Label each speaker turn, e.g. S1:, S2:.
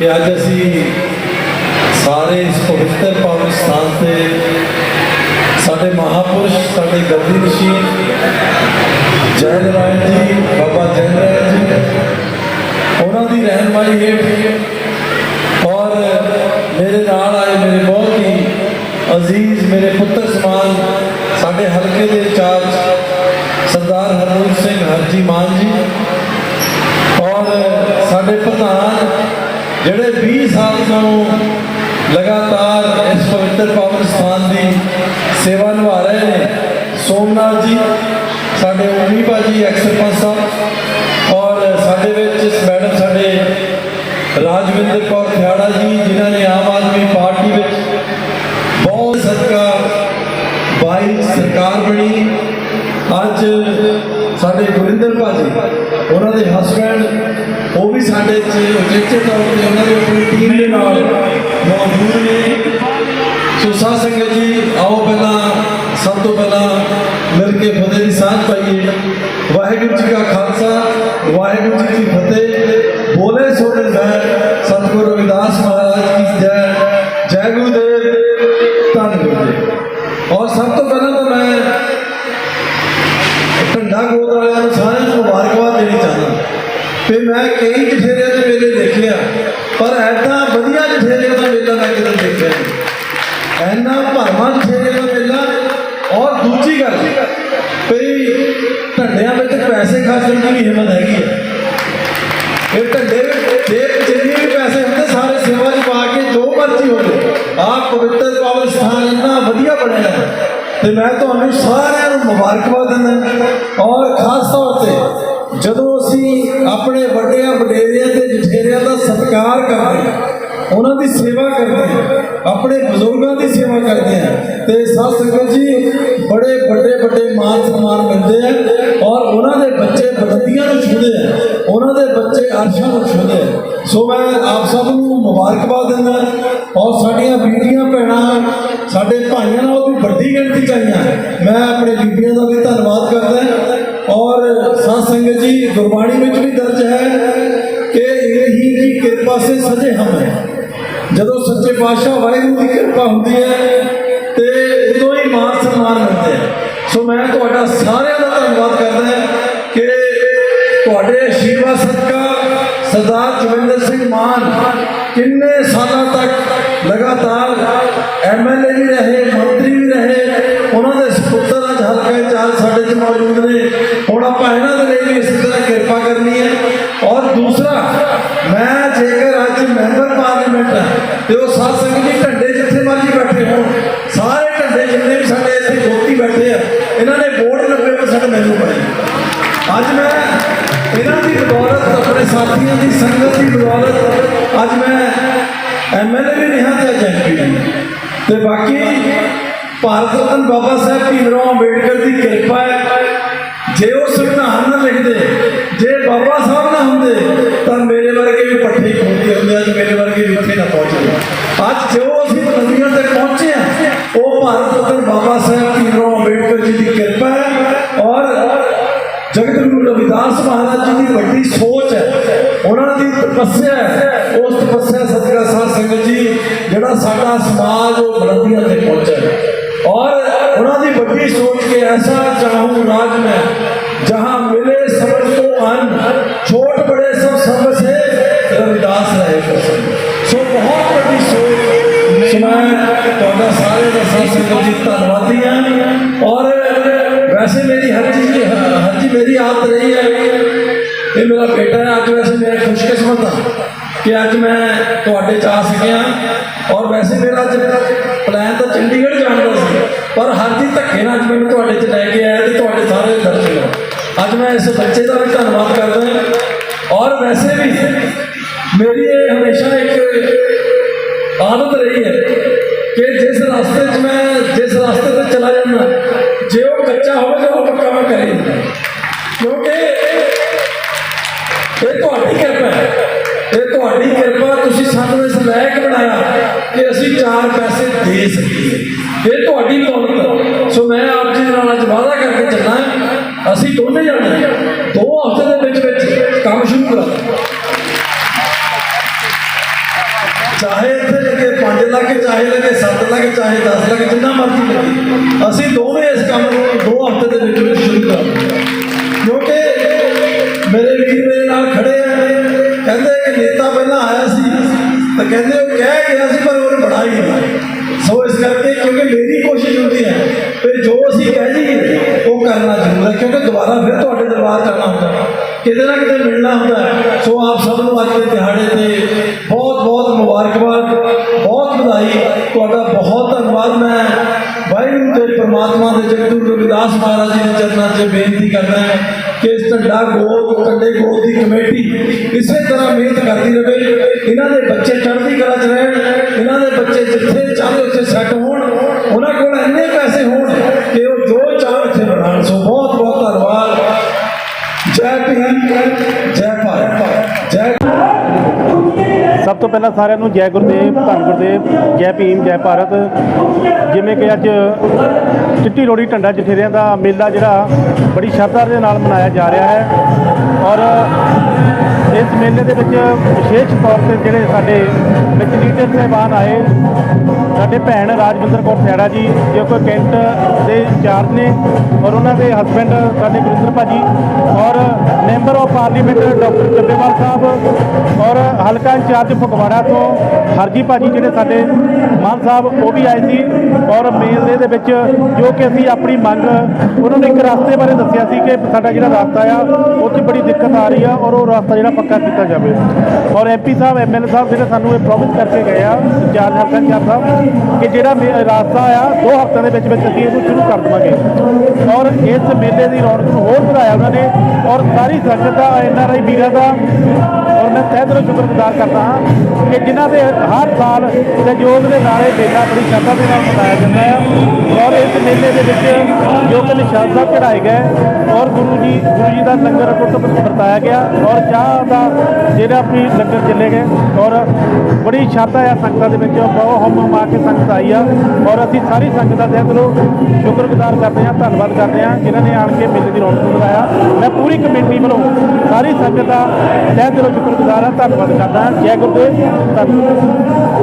S1: ਕਿ ਅੱਜ ਅਸੀਂ ਸਾਰੇ ਇਸ ਪਵਿੱਤਰ ਪਾਵਨ ਸਥਾਨ ਤੇ ਸਾਡੇ ਮਹਾਪੁਰਸ਼, ਸਾਡੇ ਗੱਦੀ ਨਸ਼ੀਨ ਜੈ ਨਾਰਾਇਣ ਜੀ, ਬਾਬਾ ਜੈ ਨਾਰਾਇਣ ਜੀ, ਉਹਨਾਂ ਦੀ ਰਹਿਨਮਾਈ ਹੇਠ ਔਰ ਮੇਰੇ ਨਾਲ ਆਏ ਮੇਰੇ ਬਹੁਤ ਹੀ ਅਜ਼ੀਜ਼ ਮੇਰੇ ਪੁੱਤਰ ਸਮਾਨ, ਸਾਡੇ ਹਲਕੇ ਦੇ ਇੰਚਾਰਜ ਸਰਦਾਰ ਹਰਮੋਹਨ ਸਿੰਘ ਹਰਜੀ ਮਾਨ ਜੀ ਔਰ ਸਾਡੇ ਪ੍ਰਧਾਨ ਜਿਹੜੇ 20 ਸਾਲ ਤੋਂ ਲਗਾਤਾਰ ਇਸ ਪਵਿੱਤਰ ਪਾਵਨ ਸਥਾਨ ਦੀ ਸੇਵਾ ਨਿਭਾ ਰਹੇ ਨੇ, ਸੋਮਨਾਥ ਜੀ, ਸਾਡੇ ਉਮੀ ਭਾਜੀ ਐਕਸਰਪੰਚ ਸਾਹਿਬ ਔਰ ਸਾਡੇ ਵਿੱਚ ਮੈਡਮ ਸਾਡੇ ਰਾਜਵਿੰਦਰ ਕੌਰ ਖਿਆੜਾ ਜੀ, ਜਿਨ੍ਹਾਂ ਨੇ ਆਮ ਆਦਮੀ ਪਾਰਟੀ ਵਿੱਚ ਬਹੁਤ ਸਦਕਾ ਬਾਈ ਸਰਕਾਰ ਬਣੀ। ਅੱਜ ਸਾਡੇ ਗੁਰਿੰਦਰ ਭਾਜੀ, ਉਹਨਾਂ ਦੇ ਹਸਬੰਡ ਸਾਡੇ ਚ ਉਚੇਚੇ ਤੌਰ ਤੇ ਉਹਨਾਂ ਦੀ ਆਪਣੀ ਟੀਮ ਦੇ ਨਾਲ ਮੌਜੂਦ ਨੇ ਸੋ ਸਾਧ ਸੰਗਤ ਜੀ ਆਓ ਪਹਿਲਾਂ ਸਭ ਤੋਂ ਪਹਿਲਾਂ ਮਿਲ ਕੇ ਫਤਿਹ ਦੀ ਸਾਂਝ ਪਾਈਏ ਵਾਹਿਗੁਰੂ ਜੀ ਕਾ ਖਾਲਸਾ ਵਾਹਿਗੁਰੂ ਜੀ ਕੀ ਫਤਿਹ ਬੋਲੇ ਸੋ ਨਿਰਭੈ ਸਤਿਗੁਰੂ ਰਵਿਦਾਸ ਮਹਾਰਾਜ ਕੀ ਜੈ ਜੈ ਗੁਰੂਦੇਵ ਧੰਨ ਗੁਰੂਦੇਵ ਔਰ ਸਭ ਤੋਂ ਪਹਿਲਾਂ ਤਾਂ ਮੈਂ ਢੰਡਾ ਗੋਦ ਵਾਲਿਆਂ ਨੂੰ ਸਾਰਿਆਂ ਨੂੰ ਮੁਬਾਰਕਬਾਦ ਦੇਣੀ ਚਾਹੁੰਦਾ ਤੇ ਮੈਂ ਕਈ ਪਰ ਐਡਾ ਵਧੀਆ ਜਠੇਰਿਆਂ ਦਾ ਮੇਲਾ ਮੈਂ ਕਿਤੇ ਦੇਖਿਆ ਨਹੀਂ ਐਨਾ ਭਰਵਾਂ ਜਠੇਰਿਆਂ ਦਾ ਮੇਲਾ ਔਰ ਦੂਜੀ ਗੱਲ ਵੀ ਢੰਡਿਆਂ ਵਿੱਚ ਪੈਸੇ ਖਰਚਣ ਦੀ ਵੀ ਹਿੰਮਤ ਹੈਗੀ ਹੈ ਇਹ ਢੰਡੇ ਵਿੱਚ ਜੇ ਜਿੰਨੇ ਵੀ ਪੈਸੇ ਹੁੰਦੇ ਸਾਰੇ ਸੇਵਾ 'ਚ ਪਾ ਕੇ ਜੋ ਮਰਜ਼ੀ ਹੋਵੇ ਆਹ ਪਵਿੱਤਰ ਪਾਵਨ ਸਥਾਨ ਇੰਨਾ ਵਧੀਆ ਬਣਿਆ ਹੈ ਤੇ ਮੈਂ ਤੁਹਾਨੂੰ ਸਾਰਿਆਂ ਨੂੰ ਮੁਬਾਰਕਬਾਦ ਦਿੰਦਾ ਔਰ ਖਾਸ ਤੌਰ ਤੇ ਜਦੋਂ ਅਸੀਂ ਆਪਣੇ ਵੱਡਿਆਂ ਵਡੇਰਿਆਂ ਤੇ ਜਠੇਰਿਆਂ ਦਾ ਸਤਿਕਾਰ ਕਰਦੇ ਹਾਂ, ਉਹਨਾਂ ਦੀ ਸੇਵਾ ਕਰਦੇ ਹਾਂ, ਆਪਣੇ ਬਜ਼ੁਰਗਾਂ ਦੀ ਸੇਵਾ ਕਰਦੇ ਹਾਂ, ਤੇ ਸਾਧ ਸੰਗਤ ਜੀ, ਬੜੇ ਵੱਡੇ ਵੱਡੇ ਮਾਨ ਸਨਮਾਨ ਮਿਲਦੇ ਆ ਔਰ ਉਹਨਾਂ ਦੇ ਬੱਚੇ ਬਲੰਦੀਆਂ ਨੂੰ ਛੂਹਦੇ ਆ, ਉਹਨਾਂ ਦੇ ਬੱਚੇ ਅਰਸ਼ਾਂ ਨੂੰ ਛੂਹਦੇ ਆ। ਸੋ ਮੈਂ ਆਪ ਸਭ ਨੂੰ ਮੁਬਾਰਕਬਾਦ ਦਿੰਦਾ ਔਰ ਸਾਡੀਆਂ ਬੀਬੀਆਂ ਭੈਣਾਂ, ਸਾਡੇ ਭਾਈਆਂ ਨਾਲ ਵੀ ਵੱਡੀ ਗਿਣਤੀ ਚ ਆਈਆਂ ਮੈਂ ਆਪਣੇ ਬੀਬੀਆਂ ਦਾ ਵੀ ਧੰਨਵਾਦ ਸੰਗਤ ਗੁਰਬਾਣੀ ਵਿੱਚ ਵੀ ਦਰਜ ਹੈ ਕਿ ਇਹੀ ਦੀ ਕਿਰਪਾ ਸੇ ਸਜੇ ਹਮ ਹੈ। ਜਦੋਂ ਸੱਚੇ ਪਾਤਸ਼ਾਹ ਵਾਹਿਗੁਰੂ ਦੀ ਕਿਰਪਾ ਹੁੰਦੀ ਹੈ ਤੇ ਉਦੋਂ ਹੀ ਮਾਨ ਸਨਮਾਨ ਮਿਲਦਾ ਹੈ। ਸੋ ਮੈਂ ਤੁਹਾਡਾ ਸਾਰਿਆਂ ਦਾ ਧੰਨਵਾਦ ਕਰਦਾ ਕਿ ਤੁਹਾਡੇ ਆਸ਼ੀਰਵਾਦ ਸਦਕਾ ਸਰਦਾਰ ਜਵਿੰਦਰ ਸਿੰਘ ਮਾਨ ਕਿੰਨੇ ਆਪਣੇ ਸਾਥੀਆਂ ਦੀ ਸੰਗਤ ਦੀ ਬਦੌਲਤ ਅੱਜ ਮੈਂ ਐਮਐਲਏ ਵੀ ਰਿਹਾ ਤੇ ਅੱਜ ਐਮਪੀ ਵੀ ਤੇ ਬਾਕੀ ਭਾਰਤ ਰਤਨ ਬਾਬਾ ਸਾਹਿਬ ਭੀਮਰਾਓ ਅੰਬੇਡਕਰ ਦੀ ਕਿਰਪਾ ਹੈ ਜੇ ਉਹ ਸੰਵਿਧਾਨ ਨਾ ਲਿਖਦੇ ਜੇ ਬਾਬਾ ਸਾਹਿਬ ਨਾ ਹੁੰਦੇ ਤਾਂ ਮੇਰੇ ਵਰਗੇ ਵੀ ਪੱਠੇ ਹੀ ਖੋਲਦੇ ਹੁੰਦੇ ਅੱਜ ਮੇਰੇ ਵਰਗੇ ਵੀ ਇੱਥੇ ਨਾ ਪਹੁੰਚਦੇ ਅੱਜ ਜੋ ਅਸੀਂ ਬੁਲੰਦੀਆਂ ਤੇ ਪਹੁੰਚੇ ਆ ਉਹ ਭਾਰਤ ਰਤਨ ਬਾਬਾ ਸਾਹਿਬ ਭੀਮਰਾਓ ਅੰਬੇਡਕਰ ਜੀ ਦੀ ਕਿਰਪਾ ਹੈ ਔਰ ਜਗਤ ਗੁਰੂ ਰਵਿਦਾਸ ਮਹਾਰਾਜ ਜੀ ਦੀ ਵੱਡੀ ਸੋਚ ਹੈ ਉਹਨਾਂ ਦੀ ਤਪੱਸਿਆ ਉਸ ਤਪੱਸਿਆ ਸਦਕਾ ਸਾਧ ਸੰਗਤ ਜੀ, ਜਿਹੜਾ ਸਾਡਾ ਸਮਾਜ ਉਹ ਬੁਲੰਦੀਆਂ ਤੇ ਪਹੁੰਚਿਆ ਔਰ ਉਹਨਾਂ ਦੀ ਵੱਡੀ ਸੋਚ ਕੇ ਐਸਾ ਚਾਹੂੰ ਰਾਜ ਮੈਂ, ਜਹਾਂ ਮਿਲੇ ਸਮਝ ਤੋਂ ਅਨ, ਛੋਟ ਬੜੇ ਸਭ ਸਮਝ ਸੇ, ਰਵਿਦਾਸ ਰਹੇ ਸੋ ਬਹੁਤ ਵੱਡੀ ਸੋਚ। ਸੋ ਤੁਹਾਡਾ ਸਾਰੇ ਦਾ ਸਾਧ ਸੰਗਤ ਜੀ, ਧੰਨਵਾਦੀ ਹਾਂ। ਔਰ ਵੈਸੇ ਮੇਰੀ ਹਰ ਚੀਜ਼ ਹਰ ਚੀਜ਼ ਮੇਰੀ ਆਦਤ ਰਹੀ ਹੈ। ਇਹ ਮੇਰਾ ਬੇਟਾ ਹੈ ਅੱਜ ਵੈਸੇ ਮੈਂ ਖੁਸ਼ਕਿਸਮਤ ਹਾਂ ਕਿ ਅੱਜ ਮੈਂ ਤੁਹਾਡੇ ਚ ਆ ਸਕਿਆ ਔਰ ਵੈਸੇ ਮੇਰਾ ਅੱਜ ਪਲਾਨ ਤਾਂ ਚੰਡੀਗੜ੍ਹ ਜਾਣ ਦਾ ਸੀ ਪਰ ਹਰ ਦੀ ਧੱਕੇ ਨਾਲ ਅੱਜ ਮੈਨੂੰ ਤੁਹਾਡੇ ਚ ਲੈ ਕੇ ਆਇਆ ਤੇ ਤੁਹਾਡੇ ਸਾਰੇ ਦੇ ਦਰਸ਼ਨ ਹੋਏ। ਅੱਜ ਮੈਂ ਇਸ ਬੱਚੇ ਦਾ ਵੀ ਧੰਨਵਾਦ ਕਰਦਾ ਹਾਂ ਔਰ ਵੈਸੇ ਵੀ ਮੇਰੀ ਇਹ ਹਮੇਸ਼ਾ ਇੱਕ ਆਦਤ ਰਹੀ ਹੈ ਕਿ ਜਿਸ ਰਸਤੇ 'ਚ ਮੈਂ ਜਿਸ ਰਸਤੇ ਤੇ ਚਲਾ ਜਾਂਦਾ ਜੇ ਉਹ ਕੱਚਾ ਹੋਵੇ ਤਾਂ ਉਹ ਪੱਕਾ ਮੈਂ ਕਰੇ ਤੁਹਾਡੀ ਕਿਰਪਾ ਇਹ ਤੁਹਾਡੀ ਕਿਰਪਾ ਤੁਸੀਂ ਸਾਨੂੰ ਇਸ ਲਾਇਕ ਬਣਾਇਆ ਕਿ ਅਸੀਂ ਚਾਰ ਪੈਸੇ ਦੇ ਸਕੀਏ। ਇਹ ਤੁਹਾਡੀ ਦੌਲਤ ਸੋ ਮੈਂ ਆਪ ਜੀ ਨਾਲ ਅੱਜ ਵਾਅਦਾ ਕਰਕੇ ਚੱਲਾਂ ਅਸੀਂ ਦੋਨੇ ਜਾਣੇ ਦੋ ਹਫ਼ਤੇ ਦੇ ਵਿੱਚ ਵਿੱਚ ਕੰਮ ਸ਼ੁਰੂ ਕਰਾਂਗੇ। ਚਾਹੇ ਇੱਥੇ ਲੱਗੇ 5 ਲੱਖ, ਚਾਹੇ ਲੱਗੇ 7 ਲੱਖ, ਚਾਹੇ 10 ਲੱਖ, ਜਿੰਨਾ ਮਰਜ਼ੀ ਲੱਗੇ। ਅਸੀਂ ਦੋਵੇਂ ਇਸ ਕੰਮ ਨੂੰ ਦੋ ਹਫ਼ਤੇ ਦੇ ਵਿੱਚ ਵਿੱਚ ਸ਼ੁਰੂ ਕਰ ਪਹਿਲਾਂ ਆਇਆ ਸੀ ਤਾਂ ਕਹਿੰਦੇ ਉਹ ਕਹਿ ਗਿਆ ਸੀ ਪਰ ਉਹਨੇ ਬਣਾ ਹੀ ਨਹੀਂ ਸੋ ਇਸ ਕਰਕੇ ਕਿਉਂਕਿ ਮੇਰੀ ਕੋਸ਼ਿਸ਼ ਹੁੰਦੀ ਹੈ ਫਿਰ ਜੋ ਅਸੀਂ ਕਹਿ ਜੀ ਉਹ ਕਰਨਾ ਜ਼ਰੂਰ ਹੈ ਕਿਉਂਕਿ ਦੁਬਾਰਾ ਫਿਰ ਤੁਹਾਡੇ ਦਰਬਾਰ 'ਚ ਆਉਣਾ ਹੁੰਦਾ ਕਿਤੇ ਨਾ ਕਿਤੇ ਮਿਲਣਾ ਹੁੰਦਾ ਹੈ। ਸੋ ਆਪ ਸਭ ਨੂੰ ਅੱਜ ਦੇ ਦਿਹਾੜੇ ਤੇ ਬਹੁਤ ਬਹੁਤ ਮੁਬਾਰਕਬਾਦ ਬਹੁਤ ਵਧਾਈ ਤੁਹਾਡਾ ਬਹੁਤ ਧੰਨਵਾਦ ਮੈਂ ਵਾਹਿਗੁਰੂ ਤੇ ਪ੍ਰਮਾਤਮਾ ਦੇ ਜਗਤਗੁਰੂ ਰਵਿਦਾਸ ਮਹਾਰਾਜ ਜੀ ਦੇ ਚਰਨਾਂ 'ਚ ਬੇਨਤੀ ਕਰਦਾ ਹਾਂ ਕਿ ਝੰਡਾ ਢੰਡਾ ਗੋਦ ਢੰਡੇ ਗੋਦ ਦੀ ਕਮੇਟੀ ਇਸੇ ਤਰ੍ਹਾਂ ਮਿਹਨਤ ਕਰਦੀ ਰਹੇ। ਇਹਨਾਂ ਦੇ ਬੱਚੇ ਚੜ੍ਹਦੀ ਕਲਾ 'ਚ ਰਹਿਣ, ਇਹਨਾਂ ਦੇ ਬੱਚੇ ਜਿੱਥੇ ਚਾਹੇ ਉੱਥੇ ਸੈੱਟ ਹੋਣ, ਉਹਨਾਂ ਕੋਲ ਇੰਨੇ ਪੈਸੇ ਹੋਣ ਕਿ ਉਹ ਜੋ ਚਾਹਣ ਉੱਥੇ ਬਣਾਉਣ ਸੋ ਬਹੁਤ ਬਹੁਤ ਧੰਨਵਾਦ। ਜੈ ਭੀਮ।
S2: ਤੋਂ ਪਹਿਲਾਂ ਸਾਰਿਆਂ ਨੂੰ ਜੈ ਗੁਰਦੇਵ, ਧੰਨ ਗੁਰਦੇਵ, ਜੈ ਭੀਮ, ਜੈ ਭਾਰਤ। ਜਿਵੇਂ ਕਿ ਅੱਜ ਚਿੱਟੀ ਲੋੜੀ ਢੰਡਾ ਜਠੇਰਿਆਂ ਦਾ ਮੇਲਾ ਜਿਹੜਾ ਬੜੀ ਸ਼ਰਧਾ ਦੇ ਨਾਲ ਮਨਾਇਆ ਜਾ ਰਿਹਾ ਹੈ। ਔਰ ਇਸ ਮੇਲੇ ਦੇ ਵਿੱਚ ਵਿਸ਼ੇਸ਼ ਤੌਰ ਤੇ ਜਿਹੜੇ ਸਾਡੇ ਵਿੱਚ ਲੀਡਰ ਸਹਿਬਾਨ ਆਏ, ਸਾਡੇ ਭੈਣ ਰਾਜਵਿੰਦਰ ਕੌਰ ਸੈੜਾ ਜੀ, ਜੋ ਕਿ ਕੈਂਟ ਦੇ ਇੰਚਾਰਜ ਨੇ ਔਰ ਉਹਨਾਂ ਦੇ ਹਸਬੰਡ ਸਾਡੇ ਗੁਰਿੰਦਰ ਭਾਜੀ ਔਰ member of parliament doctor Chabbewal Sahib ਔਰ ਹਲਕਾ ਇੰਚਾਰਜ ਫਗਵਾੜਾ ਤੋਂ ਹਰਜੀ ਭਾਜੀ ਜਿਹੜੇ ਸਾਡੇ ਮਾਨ ਸਾਹਿਬ, ਉਹ ਵੀ ਆਏ ਸੀ ਔਰ ਮੇਲੇ ਦੇ ਵਿੱਚ ਜੋ ਕਿ ਅਸੀਂ ਆਪਣੀ ਮੰਗ ਉਹਨਾਂ ਨੇ ਇੱਕ ਰਸਤੇ ਬਾਰੇ ਦੱਸਿਆ ਸੀ ਕਿ ਸਾਡਾ ਜਿਹੜਾ ਰਸਤਾ ਆ ਉਹ 'ਚ ਬੜੀ ਦਿੱਕਤ ਆ ਰਹੀ ਆ ਔਰ ਉਹ ਰਸਤਾ ਜਿਹੜਾ ਪੱਕਾ ਕੀਤਾ ਜਾਵੇ। ਔਰ ਐਮਪੀ ਸਾਹਿਬ ਐਮਐਲਏ ਸਾਹਿਬ ਜਿਹੜੇ ਸਾਨੂੰ ਇਹ ਪ੍ਰੋਮਿਸ ਕਰਕੇ ਗਏ ਆ, ਇੰਚਾਰਜ ਹਲਕਾ ਇੰਚਾਰਜ ਸਾਹਿਬ, ਕਿ ਜਿਹੜਾ ਮੇ- ਰਸਤਾ ਆ, ਦੋ ਹਫ਼ਤਿਆਂ ਦੇ ਵਿੱਚ ਵਿੱਚ ਅਸੀਂ ਇਹਨੂੰ ਸ਼ੁਰੂ ਕਰ ਦੇਵਾਂਗੇ ਔਰ ਇਸ ਮੇਲੇ ਦੀ ਰੌਣਕ ਨੂੰ ਹੋਰ ਵਧਾਇਆ ਉਹਨਾਂ ਨੇ। ਔਰ ਸਾਰੀ ਸੰਗਤ ਦਾ ਐਨਆਰਆਈ ਵੀਰਾਂ ਦਾ। ਔਰ ਮੈਂ ਤਹਿ ਦਿਲੋਂ ਸ਼ੁਕਰਗੁਜ਼ਾਰ ਕਰਦਾ ਹਾਂ ਕਿ ਜਿਨ੍ਹਾਂ ਦੇ ਹਰ ਸਾਲ ਸਹਿਯੋਗ ਦੇ ਨਾਲ ਇਹ ਮੇਲਾ ਬੜੀ ਸ਼ਰਧਾ ਦੇ ਨਾਲ ਮਨਾਇਆ ਜਾਂਦਾ ਹੈ ਔਰ ਇਸ ਮੇਲੇ ਦੇ ਵਿੱਚ ਜੋ ਕਿ ਨਿਸ਼ਾਨ ਸਾਹਿਬ ਚੜਾਏ ਗਏ, ਔਰ ਗੁਰੂ ਜੀ ਗੁਰੂ ਜੀ ਦਾ ਲੰਗਰ ਟੁੱਟ ਵਰਤਾਇਆ ਗਿਆ। ਔਰ ਚਾਹ ਦਾ ਜਿਹੜਾ ਵੀ ਲੰਗਰ ਚੱਲੇ ਗਏ। ਔਰ ਬੜੀ ਸ਼ਰਧਾ ਆ ਸੰਗਤਾਂ ਦੇ ਵਿੱਚ। ਬਹੁਤ ਹਮ ਹਮਾ ਕੇ ਸੰਗਤ ਆਈ ਆ। ਔਰ ਅਸੀਂ ਸਾਰੀ ਸੰਗਤਾਂ ਦਾ ਦਿਲੋਂ ਦਿਲੋਂ ਸ਼ੁਕਰਗੁਜ਼ਾਰ ਕਰਦੇ ਹਾਂ, ਧੰਨਵਾਦ ਕਰਦੇ ਹਾਂ ਜਿਨ੍ਹਾਂ ਨੇ ਆਣ ਕੇ ਮੇਲੇ ਦੀ ਰੌਣਕ ਨੂੰ ਮੈਂ ਪੂਰੀ ਕਮੇਟੀ ਵੱਲੋਂ ਸਾਰੀ ਸੰਗਤ ਦਾ ਤਹਿ ਦਿਲੋਂ ਸ਼ੁਕਰਗੁਜ਼ਾਰ ਹਾਂ, ਧੰਨਵਾਦ ਕਰਦਾ ਜੈ ਗੁਰਦੇਵ, ਧੰਨਵਾਦ।